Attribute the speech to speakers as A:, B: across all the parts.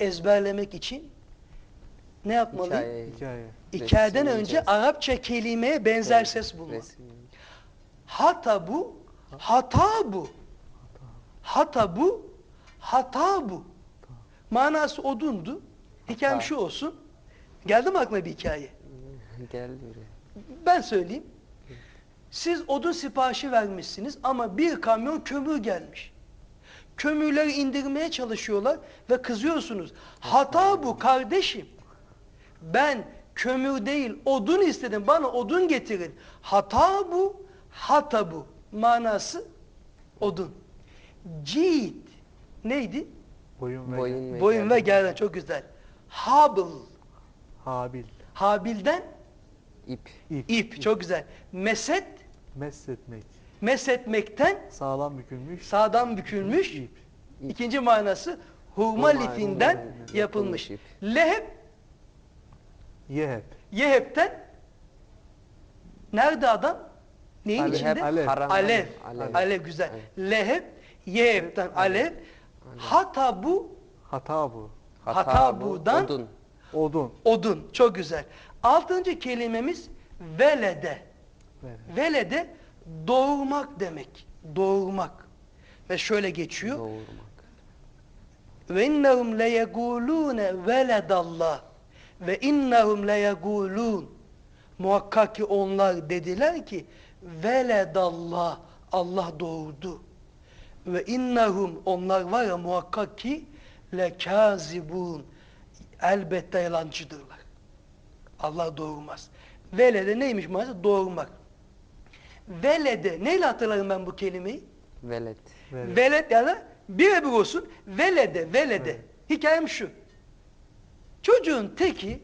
A: ezberlemek için ne yapmalıyım?
B: Hikaye.
C: Hikaye.
A: Hikayeden
B: Resim
A: önce
B: yiyeceğiz.
A: Arapça kelimeye benzer
B: Evet,
A: ses bulmak.
B: resim.
A: Hata bu, hata bu. Hata bu, hata bu. Manası odundu. Hikayem
B: Hata.
A: şu olsun. Geldi mi aklına bir hikaye?
B: Geldi.
A: Ben söyleyeyim. Siz odun siparişi vermişsiniz ama bir kamyon kömür gelmiş. Kömürleri indirmeye çalışıyorlar ve kızıyorsunuz. Hata bu kardeşim. Ben kömür değil odun istedim. Bana odun getirin. Hata bu, hata bu. Manası odun. Cid neydi?
C: Boyun ve
B: Boyun ve
A: Boyun ve
B: gerdan.
A: gerdan çok güzel. Habl.
C: Habil.
A: Habil'den
B: İp.
C: İp.
A: ip. Çok güzel. Meset.
C: Mesletmek.
A: Mesetmekten
C: Sağlam bükülmüş.
A: sağdan bükülmüş.
C: ip.
A: İkinci manası hurma lifinden yapılmış.
B: ip.
A: Leheb,
C: Yehep.
A: Yehep'ten nerede adam? Neyin
C: Alev.
A: içinde?
C: Alev.
A: Alev.
B: Alev.
A: Alev.
B: Alev.
A: güzel.
B: Evet.
A: Leheb, Yehep'ten alev. Hata bu,
C: Hata bu.
A: Hata
B: bu,
A: buğdan-
B: Odun.
C: Odun.
A: odun. Çok güzel. Altıncı kelimemiz velede.
C: Ver.
A: Velede doğurmak demek. Doğurmak. Ve şöyle geçiyor.
B: Doğurmak.
A: Ve innehum leyekulune veledallah. Ve innehum leyekulun. Muhakkak ki onlar dediler ki veledallah. Allah doğurdu. Ve innehum onlar var ya muhakkak ki lekazibun. Elbette yalancıdırlar. Allah doğurmaz. Velede neymiş maalesef? Doğurmak. Velede neyle hatırlarım ben bu kelimeyi?
B: Velet.
C: Ver.
A: Veled ya da birebir olsun velede velede.
C: Evet.
A: Hikayem şu. Çocuğun teki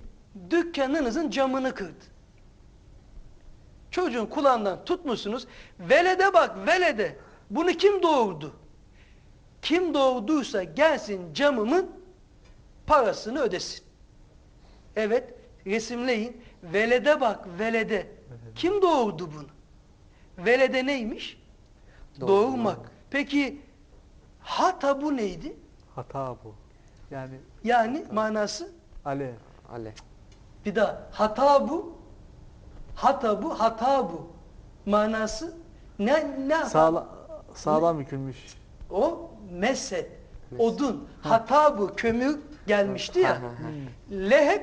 A: dükkanınızın camını kırdı. Çocuğun kulağından tutmuşsunuz. Velede bak velede. Bunu kim doğurdu? Kim doğurduysa gelsin camımın parasını ödesin. Evet resimleyin. Velede bak velede. Kim doğurdu bunu? Velede neymiş?
B: Doğurmak.
A: Doğurmak. Peki hata bu neydi?
C: Hata bu. Yani
A: Yani manası
C: alev.
B: Ale.
A: bir daha hata bu. Hata bu, hata bu. Manası ne ne
C: Sağla, sağlam bükülmüş.
A: O meset,
B: Meset.
A: odun, hata bu kömür gelmişti
B: Ha,
A: ya.
B: ha, ha.
A: Leheb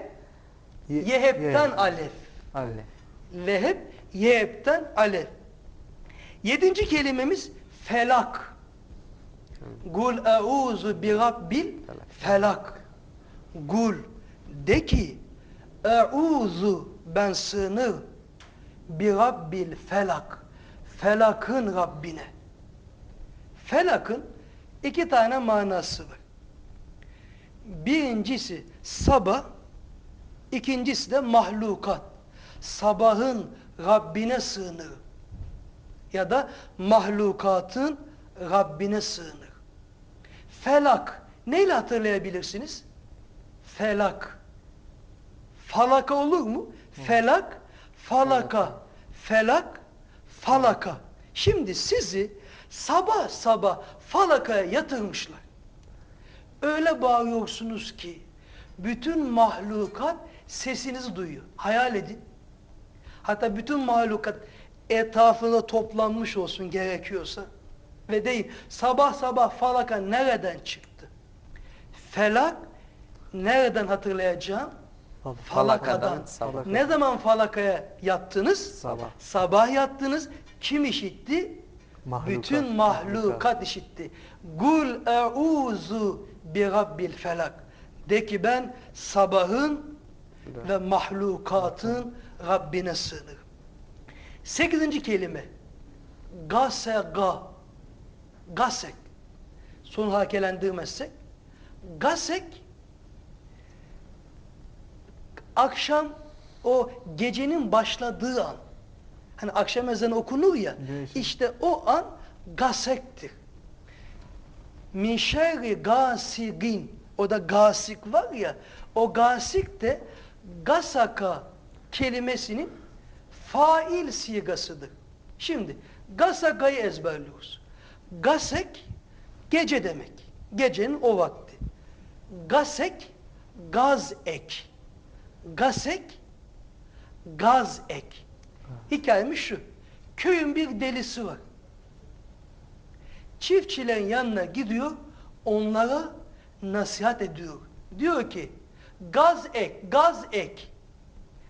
C: Ye-
A: yehepten
C: yehep.
A: alef.
C: Alev.
A: Leheb yehepten alef. Yedinci kelimemiz felak. Gul eûzu bi rabbil felak. Gul de ki eûzu ben sığınır bi rabbil felak. Felakın Rabbine. Felakın iki tane manası var. Birincisi sabah, ikincisi de mahlukat. Sabahın Rabbine sığınır. Ya da mahlukatın Rabbine sığınır. Felak. Neyle hatırlayabilirsiniz? Felak. Falaka olur mu? Felak, falaka. Felak, falaka. Şimdi sizi sabah sabah falakaya yatırmışlar. Öyle bağırıyorsunuz ki bütün mahlukat sesinizi duyuyor. Hayal edin. Hatta bütün mahlukat etrafında toplanmış olsun gerekiyorsa. Ve değil sabah sabah falaka nereden çıktı? Felak nereden hatırlayacağım?
C: Fal-
A: Falakadan.
B: Sabah.
A: Ne zaman falakaya yattınız?
C: Sabah.
A: Sabah yattınız. Kim işitti?
C: Mahlukat.
A: Bütün mahlukat işitti. Gul e'uzu bi rabbil felak. De ki ben sabahın ve mahlukatın Rabbine sığınırım. Sekizinci kelime. Gasega. Gasek. Son hakelendirmezsek. Gasek akşam o gecenin başladığı an. Hani akşam ezanı okunur ya.
C: Güneşin.
A: işte o an gasektir. Min şerri gasigin. O da gasik var ya. O gasik de gasaka kelimesinin fail sigasıdır. Şimdi gasakayı ezberliyoruz. Gasek gece demek. Gecenin o vakti. gasek, gaz ek. Gasek, gaz ek. Hikayemiz şu. Köyün bir delisi var. Çiftçilerin yanına gidiyor, onlara nasihat ediyor. Diyor ki, gaz ek, gaz ek.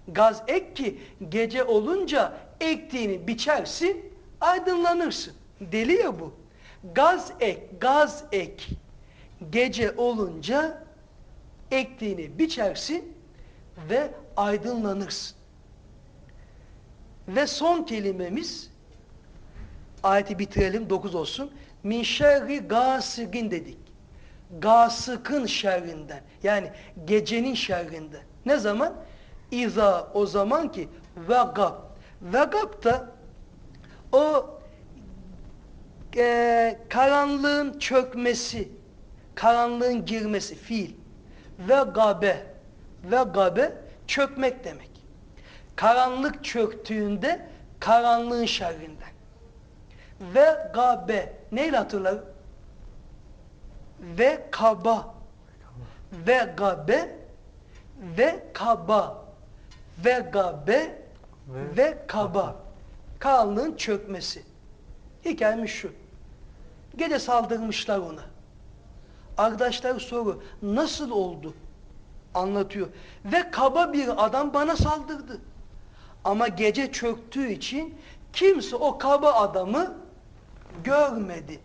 A: Gaz ek ki gece olunca ektiğini biçersin, aydınlanırsın. Deli ya bu. Gaz ek, gaz ek. Gece olunca ektiğini biçersin ve aydınlanırsın. Ve son kelimemiz ayeti bitirelim 9 olsun. Min şerri gasigin dedik. Gasıkın şerrinden. Yani gecenin şerrinden. Ne zaman? İza o zaman ki vegab. Vegab da o e, karanlığın çökmesi, karanlığın girmesi fiil. Ve gabe. Ve gabe çökmek demek. Karanlık çöktüğünde karanlığın şerrinden. Ve gabe. Neyle hatırlar? Ve kaba. Ve gabe. Ve kaba. Ve gabe.
C: Ve
A: Ve, kaba. Karanlığın çökmesi. Hikayemiz şu. Gece saldırmışlar ona. Arkadaşlar soru nasıl oldu? Anlatıyor. Ve kaba bir adam bana saldırdı. Ama gece çöktüğü için kimse o kaba adamı görmedi.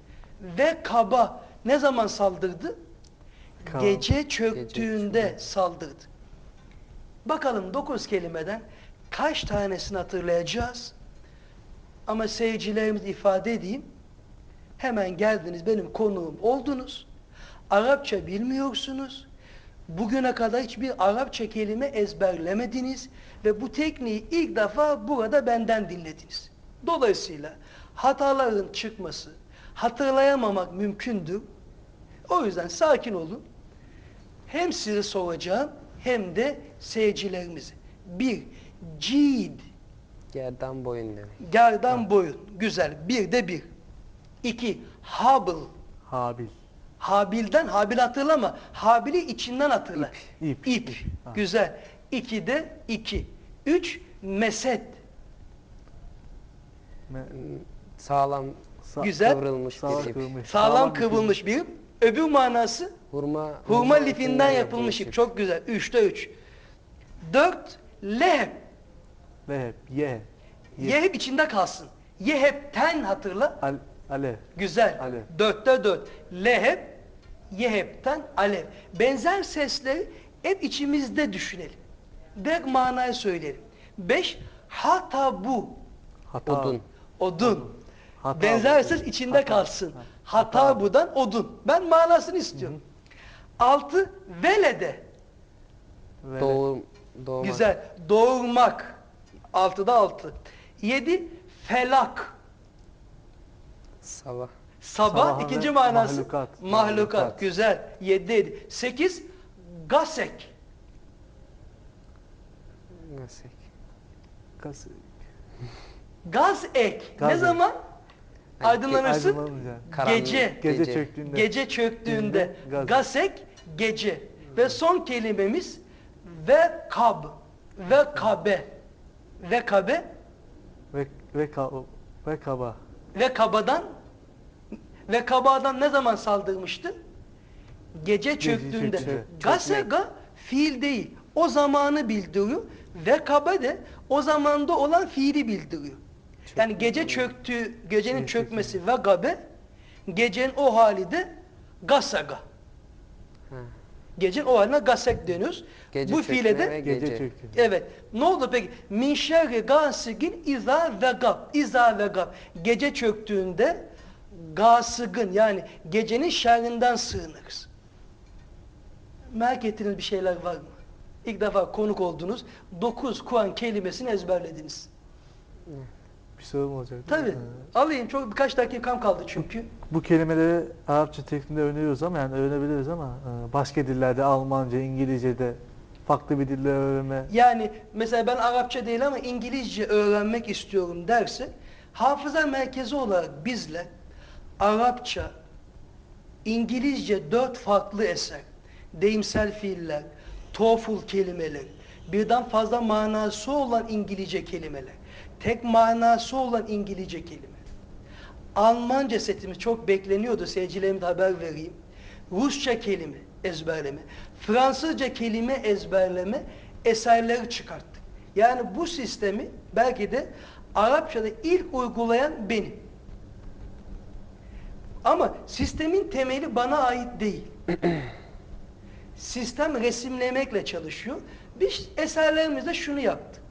A: Ve kaba ne zaman saldırdı?
C: Kaba.
A: Gece çöktüğünde
B: çöktüğünde.
A: saldırdı. Bakalım dokuz kelimeden kaç tanesini hatırlayacağız? Ama seyircilerimiz ifade edeyim. Hemen geldiniz benim konuğum oldunuz. Arapça bilmiyorsunuz. Bugüne kadar hiçbir Arapça kelime ezberlemediniz ve bu tekniği ilk defa burada benden dinlediniz. Dolayısıyla hataların çıkması, hatırlayamamak mümkündür. O yüzden sakin olun. Hem size soracağım hem de seyircilerimize. Bir, cid,
B: Gerdan boyun demek.
A: gerdan boyun. Güzel. Bir de bir. İki, habl.
C: Habil.
A: Habil'den, Habil hatırlama. Habil'i içinden hatırla.
C: İp.
A: İp.
C: İp. Ha.
A: Güzel. İki de iki. Üç, meset.
C: Me-
B: Sağlam
C: sa-
A: Güzel.
B: kıvrılmış
C: Sağlam
B: bir ip.
C: kıvrılmış.
A: Sağlam
C: bir
A: kıvrılmış bir ip. Öbür manası
B: Hurma,
A: hurma lifinden yapılmış ip. Çok güzel. Üçte üç. Dört, leheb.
C: Ve hep ye. Ye.
A: Yeheb içinde kalsın. Yehebten hatırla.
C: Al, alev.
A: Güzel.
C: Alev.
A: Dörtte dört. Leheb, yehepten alev. Benzer sesleri hep içimizde düşünelim. Direkt manayı söyleyelim. Beş, hatabu.
C: Hata.
B: Odun.
A: Odun.
C: Hata
A: Benzer ses içinde
C: Hata.
A: kalsın.
C: Ha.
A: Hatabudan odun. Ben manasını istiyorum. Altı, velede.
C: Ve-
B: Doğum, doğmak.
A: Güzel. Doğurmak. Altıda altı. Yedi, felak.
B: Sabah.
A: Sabah,
C: Sabah
A: ikinci manası
C: mahlukat.
A: mahlukat.
C: Mahlukat.
A: Güzel. 7 7. 8 gasek.
B: Nasıl?
C: Kas-
A: Gaz ek.
C: Gaz
A: ne
C: ek.
A: zaman? Aydınlanırsın. Gece.
C: Gece,
B: Gece.
C: çöktüğünde.
A: Gece çöktüğünde.
C: Gaz.
A: Gasek gece. Ve son kelimemiz ve kab. Ve kabe. Ve kabe
C: Ve, ve, ka- ve kaba.
A: ve kabadan ve kabadan ne zaman saldırmıştı? Gece çöktüğünde.
C: çöktüğünde.
A: Gasega fiil değil. O zamanı bildiriyor. Ve kabe de o zamanda olan fiili bildiriyor. Yani gece çöktüğü, gecenin çökmesi ve gabe, gecenin o hali de gasaga. Gecenin o haline gasek deniyoruz.
B: Gece
A: Bu fiile de
C: Gece,
B: Gece.
A: Evet. Ne oldu peki? Min şerri gasigin iza ve gab. İza ve gab. Gece çöktüğünde gasigin yani gecenin şerrinden sığınırız. Merak ettiğiniz bir şeyler var mı? İlk defa konuk oldunuz. Dokuz Kur'an kelimesini ezberlediniz.
C: Bir sorum olacak.
A: Tabii.
C: mi?
A: Alayım. Çok birkaç dakikam kaldı çünkü.
C: Bu kelimeleri Arapça tekniğinde öğreniyoruz ama yani öğrenebiliriz ama e, başka dillerde Almanca, İngilizce'de farklı bir dille öğrenme
A: Yani mesela ben Arapça değil ama İngilizce öğrenmek istiyorum derse hafıza merkezi olarak bizle Arapça, İngilizce dört farklı eser, deyimsel fiiller, TOEFL kelimeler, birden fazla manası olan İngilizce kelimeler, tek manası olan İngilizce kelime. Almanca setimiz çok bekleniyordu seyircilerime de haber vereyim. Rusça kelime ezberleme, Fransızca kelime ezberleme eserleri çıkarttık. Yani bu sistemi belki de Arapçada ilk uygulayan benim. Ama sistemin temeli bana ait değil. Sistem resimlemekle çalışıyor. Biz eserlerimizde şunu yaptık.